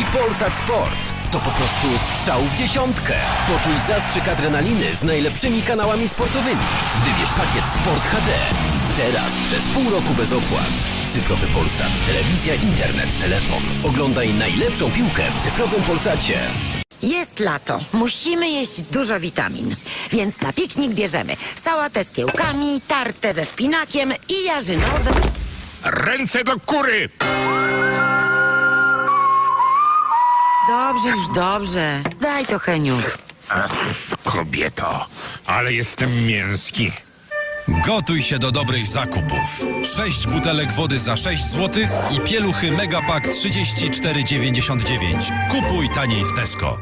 i Polsat Sport. To po prostu strzał w dziesiątkę. Poczuj zastrzyk adrenaliny z najlepszymi kanałami sportowymi. Wybierz pakiet Sport HD. Teraz przez pół roku bez opłat. Cyfrowy Polsat, telewizja, internet, telefon. Oglądaj najlepszą piłkę w cyfrowym Polsacie. Jest lato. Musimy jeść dużo witamin. Więc na piknik bierzemy sałatę z kiełkami, tartę ze szpinakiem i jarzynowe... Ręce do kury! Dobrze, już dobrze. Daj to, Heniu. Ach, kobieto, ale jestem mięski. Gotuj się do dobrych zakupów. 6 butelek wody za 6 zł i pieluchy Megapack 34,99. Kupuj taniej w Tesco.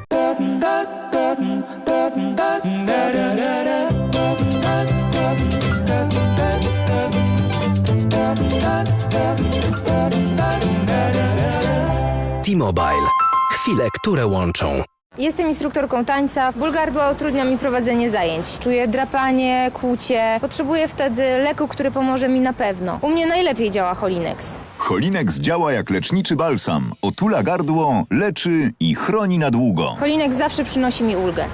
T-Mobile. Chwile, które łączą. Jestem instruktorką tańca. Ból gardła utrudnia mi prowadzenie zajęć. Czuję drapanie, kłucie. Potrzebuję wtedy leku, który pomoże mi na pewno. U mnie najlepiej działa Holinex. Cholinex działa jak leczniczy balsam. Otula gardło, leczy i chroni na długo. Holinex zawsze przynosi mi ulgę.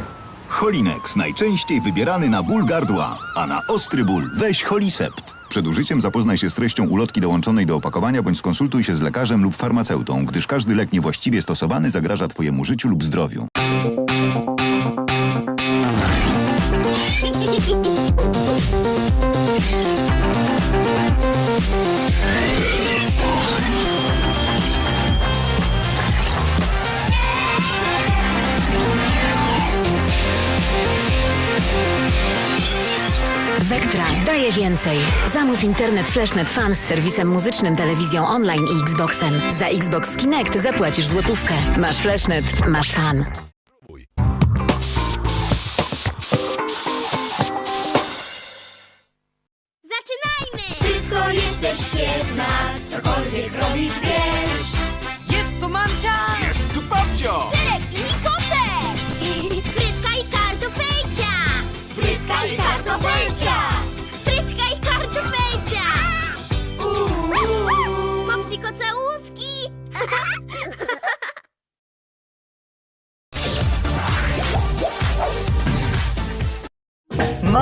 Cholinex najczęściej wybierany na ból gardła, a na ostry ból weź Holisept. Przed użyciem zapoznaj się z treścią ulotki dołączonej do opakowania bądź skonsultuj się z lekarzem lub farmaceutą, gdyż każdy lek niewłaściwie stosowany zagraża Twojemu życiu lub zdrowiu. Vectra daje więcej. Zamów internet Flashnet Fan z serwisem muzycznym, telewizją online i Xboxem. Za Xbox Kinect zapłacisz złotówkę. Masz Flashnet, masz fan. Zaczynajmy! Tylko jesteś świetna, cokolwiek robisz wiesz.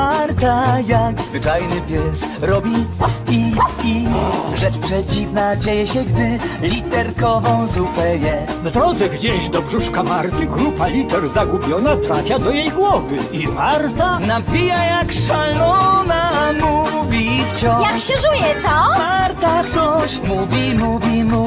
Marta jak zwyczajny pies robi i i. Rzecz przedziwna dzieje się, gdy literkową zupę je. W drodze gdzieś do brzuszka Marty grupa liter zagubiona trafia do jej głowy i Marta Napija jak szalona, mówi wciąż. Jak się żuje, co? Marta coś mówi, mówi, mówi